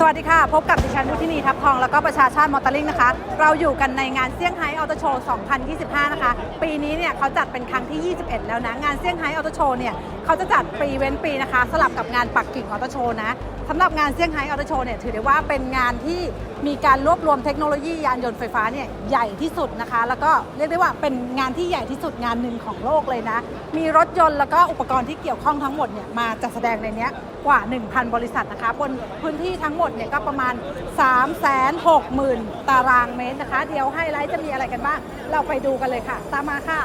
สวัสดีค่ะ พบกับดิฉันทุทินีทับทอง แล้วก็ประชาชาติมอเตอร์ลิงนะคะ เราอยู่กันในงานเซี่ยงไฮ้ออโตโชว์ 2025 นะคะ ปีนี้เนี่ยเขาจัดเป็นครั้งที่ 21 แล้วนะ งานเซี่ยงไฮ้ออโตโชว์เนี่ยเขาจะจัดปีเว้นปีนะคะ สลับกับงานปักกิ่งออโตโชว์นะ สำหรับงานเซี่ยงไฮ้ออโตโชว์เนี่ยถือได้ว่าเป็นงานที่มีการรวบรวมเทคโนโลยียานยนต์ไฟฟ้าเนี่ยใหญ่ที่สุดนะคะ แล้วก็เรียกได้ว่าเป็นงานที่ใหญ่ที่สุดงานหนึ่งของโลกเลยนะ มีรถยนต์แล้วก็อุปกรณ์ที่เกี่ยวข้องทั้งหมดเนี่ยมาจัดแสดงในนี้กว่า 1,000 บริษัทนะคะ บนพื้นที่ทั้งหมดเนี่ยก็ประมาณ 360,000 ตารางเมตรนะคะ เดี๋ยวไฮไลท์จะมีอะไรกันบ้าง เราไปดูกันเลยค่ะ ตามมาค่ะ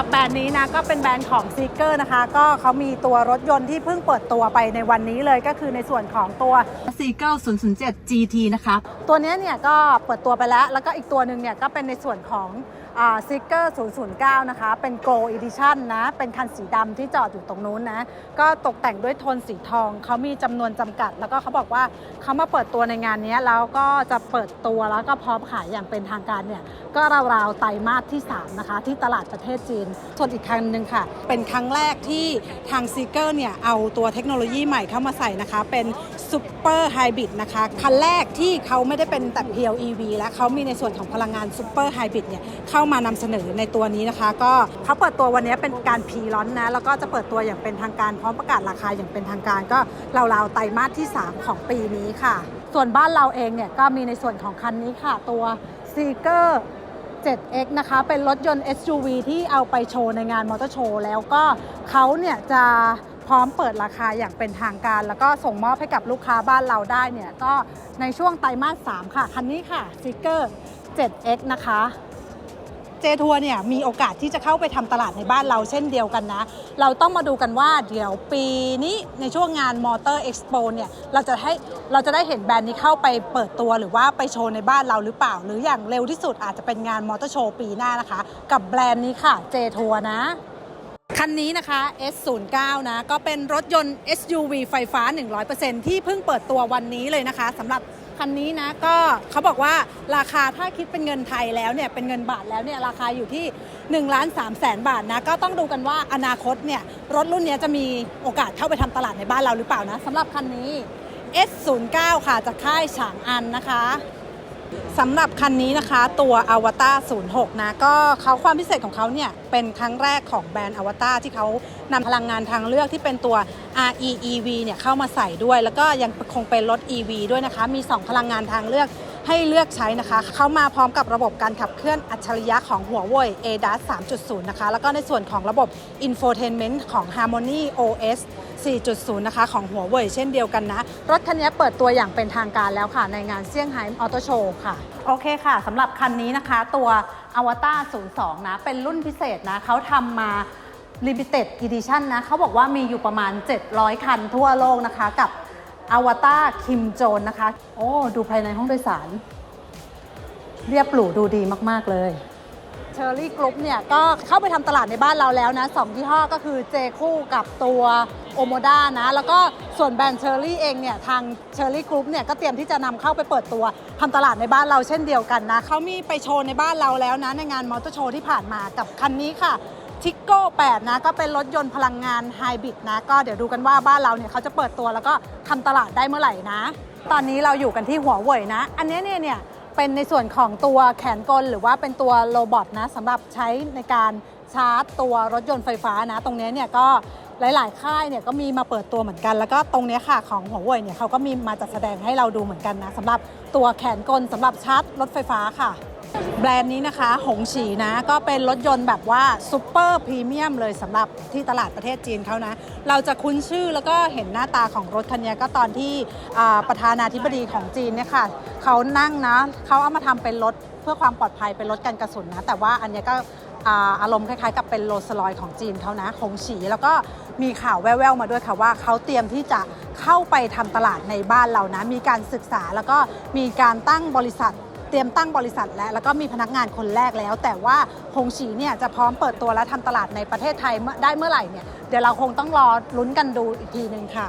รับแบรนด์นี้นะก็เป็นแบรนด์ของซีเกอร์นะคะ ก็เขามีตัวรถยนต์ที่เพิ่งเปิดตัวไปในวันนี้เลยก็คือในส่วนของตัว s e e k e r 007 GT นะคะ ตัวเนี้ยเนี่ยก็เปิดตัวไปแล้ว แล้วก็อีกตัวหนึ่งเนี่ยก็เป็นในส่วนของ ซิกเกอร์ 009 นะคะ เป็น Gold Edition นะ เป็นคันสีดำที่จอดอยู่ตรงนู้นนะ ก็ตกแต่งด้วยโทนสีทอง เขามีจำนวนจำกัด แล้วก็เขาบอกว่าเขามาเปิดตัวในงานนี้ แล้วก็จะเปิดตัวแล้วก็พร้อมขายอย่างเป็นทางการเนี่ย ก็ราวๆไตรมาสที่ 3 นะคะ ที่ตลาดประเทศจีน ส่วนอีกคันหนึ่งค่ะ เป็นครั้งแรกที่ทางซีเกอร์เนี่ย เอาตัวเทคโนโลยีใหม่เข้ามาใส่นะคะ เป็นซูเปอร์ไฮบริดนะคะ คันแรกที่เขาไม่ได้เป็นแต่เพียว EV แล้วเขามีในส่วนของพลังงานซูเปอร์ไฮบริดเนี่ยเข้ามานำเสนอในตัวนี้นะคะ ก็เขาเปิดตัววันนี้เป็นการพรีลอนนะ แล้วก็จะเปิดตัวอย่างเป็นทางการพร้อมประกาศราคาอย่างเป็นทางการก็ราวๆไตรมาสที่ 3 ของปีนี้ค่ะ ส่วนบ้านเราเองเนี่ยก็มีในส่วนของคันนี้ค่ะตัว s e e k e r 7X นะคะ เป็นรถยนต์ SUV ที่เอาไปโชว์ในงานมอเตอร์โชว์แล้วก็เขาเนี่ยจะพร้อมเปิดราคาอย่างเป็นทางการ แล้วก็ส่งมอบให้กับลูกค้าบ้านเราได้เนี่ย ก็ในช่วงไตรมาส 3 ค่ะ คันนี้ค่ะ s e e k e r 7X นะคะ เจทัวร์เนี่ยมีโอกาสที่จะเข้าไปทำตลาดในบ้านเราเช่นเดียวกันนะ เราต้องมาดูกันว่าเดี๋ยวปีนี้ในช่วงงานมอเตอร์เอ็กซ์โปเนี่ยเราจะให้เราจะได้เห็นแบรนด์นี้เข้าไปเปิดตัวหรือว่าไปโชว์ในบ้านเราหรือเปล่า หรืออย่างเร็วที่สุดอาจจะเป็นงานมอเตอร์โชว์ปีหน้านะคะ กับแบรนด์นี้ค่ะเจทัวร์นะคันนี้นะคะ S09 นะ ก็เป็นรถยนต์ SUV ไฟฟ้า 100%ที่เพิ่งเปิดตัววันนี้เลยนะคะสำหรับ คันนี้นะก็เขาบอกว่าราคาถ้าคิดเป็นเงินไทยแล้วเนี่ยเป็นเงินบาทแล้วเนี่ยราคาอยู่ที่1ล้านสามแสนบาทนะก็ต้องดูกันว่าอนาคตเนี่ยรถรุ่นนี้จะมีโอกาสเข้าไปทำตลาดในบ้านเราหรือเปล่านะสำหรับคันนี้ S09 ค่ะจากค่ายฉางอันนะคะ สำหรับคันนี้นะคะตัว a v a t a r 06 นะก็เขาความพิเศษของเขาเนี่ย เป็นครั้งแรกของแบรนด์ a v a t a r ที่เขานำพลังงานทางเลือกที่เป็นตัว REEV เนี่ย เข้ามาใส่ด้วย แล้วก็ยังคงเป็นรถ EV ด้วยนะคะ มี 2 พลังงานทางเลือกให้เลือกใช้นะคะ เขามาพร้อมกับระบบการขับเคลื่อนอัจฉริยะของหัวเว่ย ADAS 3.0 นะคะ แล้วก็ในส่วนของระบบ Infotainment ของ Harmony OS 4.0 นะคะ ของหัวเว่ยเช่นเดียวกันนะ รถคันนี้เปิดตัวอย่างเป็นทางการแล้วค่ะ ในงานเซี่ยงไฮ้ออโตโชว์ค่ะ โอเคค่ะสำหรับคันนี้นะคะ ตัว a v a t a r 02 นะ เป็นรุ่นพิเศษนะเขาทำมา Limited Edition นะเขาบอกว่ามีอยู่ประมาณ 700 คันทั่วโลกนะคะ กับอวตารคิมโจนนะคะ โอ้ ดูภายในห้องโดยสาร เรียบหรูดูดีมาก ๆ เลย เชอร์รี่กรุ๊ปเนี่ยก็เข้าไปทำตลาดในบ้านเราแล้วนะสองยี่ห้อก็คือเจคู่กับตัวโอโมด้านะ แล้วก็ส่วนแบรนด์เชอร์รี่เองเนี่ยทางเชอร์รี่กรุ๊ปเนี่ยก็เตรียมที่จะนำเข้าไปเปิดตัวทำตลาดในบ้านเราเช่นเดียวกันนะเขามีไปโชว์ในบ้านเราแล้วนะในงานมอเตอร์โชว์ที่ผ่านมากับคันนี้ค่ะทิกโก้8นะก็เป็นรถยนต์พลังงานไฮบริดนะก็เดี๋ยวดูกันว่าบ้านเราเนี่ยเขาจะเปิดตัวแล้วก็ทำตลาดได้เมื่อไหร่นะ ตอนนี้เราอยู่กันที่หัวเว่ยนะ อันนี้เนี่ยเนี่ย เป็นในส่วนของตัวแขนกลหรือว่าเป็นตัวโรบอทนะสำหรับใช้ในการชาร์จตัวรถยนต์ไฟฟ้านะ ตรงนี้เนี่ยก็หลาย ๆ ค่ายเนี่ยก็มีมาเปิดตัวเหมือนกัน แล้วก็ตรงนี้ค่ะของหัวเว่ยเนี่ยเขาก็มีมาจัดแสดงให้เราดูเหมือนกันนะสำหรับตัวแขนกลสำหรับชาร์จรถไฟฟ้าค่ะ แบรนด์นี้นะคะ หงฉีนะ ก็เป็นรถยนต์แบบว่าซูเปอร์พรีเมียมเลยสำหรับที่ตลาดประเทศจีนเขานะ เราจะคุ้นชื่อแล้วก็เห็นหน้าตาของรถคันนี้ก็ตอนที่ประธานาธิบดีของจีนเนี่ยค่ะเขานั่งนะเขาเอามาทำเป็นรถเพื่อความปลอดภัยเป็นรถกันกระสุนนะ แต่ว่าอันนี้ก็อารมณ์คล้ายๆ กับเป็นโรลสลอยของจีนเขานะหงฉีแล้วก็มีข่าวแว่วๆมาด้วยค่ะว่าเขาเตรียมที่จะเข้าไปทำตลาดในบ้านเรานะ มีการศึกษาแล้วก็มีการตั้งบริษัท เตรียมตั้งบริษัทแล้วแล้วก็มีพนักงานคนแรกแล้ว แต่ว่าฮงฉีเนี่ยจะพร้อมเปิดตัวและทำตลาดในประเทศไทยได้เมื่อไหร่เนี่ยเดี๋ยวเราคงต้องรอลุ้นกันดูอีกทีหนึ่งค่ะ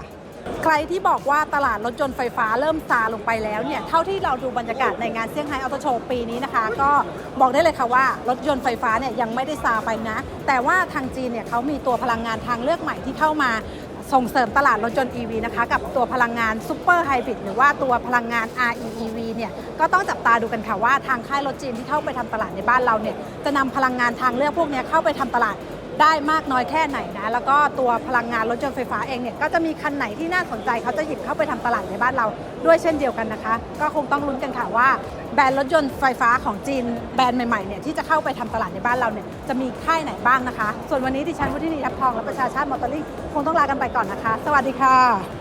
ใครที่บอกว่าตลาดรถยนต์ไฟฟ้าเริ่มซาลงไปแล้วเนี่ยเท่าที่เราดูบรรยากาศในงานเซี่ยงไฮ้ออโตโชว์ปีนี้นะคะ ก็บอกได้เลยค่ะว่ารถยนต์ไฟฟ้าเนี่ยยังไม่ได้ซาไปนะ แต่ว่าทางจีนเนี่ยเขามีตัวพลังงานทางเลือกใหม่ที่เข้ามา ส่งเสริมตลาดรถยนต์ EV นะคะ กับตัวพลังงานซูเปอร์ไฮบริดหรือว่าตัวพลังงาน REEV เนี่ยก็ต้องจับตาดูกันค่ะว่าทางค่ายรถจีนที่เข้าไปทำตลาดในบ้านเราเนี่ยจะนำพลังงานทางเลือกพวกนี้เข้าไปทำตลาด ได้มากน้อยแค่ไหนนะแล้วก็ตัวพลังงานรถยนต์ไฟฟ้าเองเนี่ยก็จะมีคันไหนที่น่าสนใจเขาจะหยิบเข้าไปทำตลาดในบ้านเราด้วยเช่นเดียวกันนะคะ ก็คงต้องลุ้นกันค่ะว่าแบรนด์รถยนต์ไฟฟ้าของจีนแบรนด์ใหม่ๆเนี่ยที่จะเข้าไปทำตลาดในบ้านเราเนี่ยจะมีค่ายไหนบ้างนะคะ ส่วนวันนี้ดิฉันวุฒินีทับทองและประชาชาติมอเตอร์ลิงคงต้องลากันไปก่อนนะคะ สวัสดีค่ะ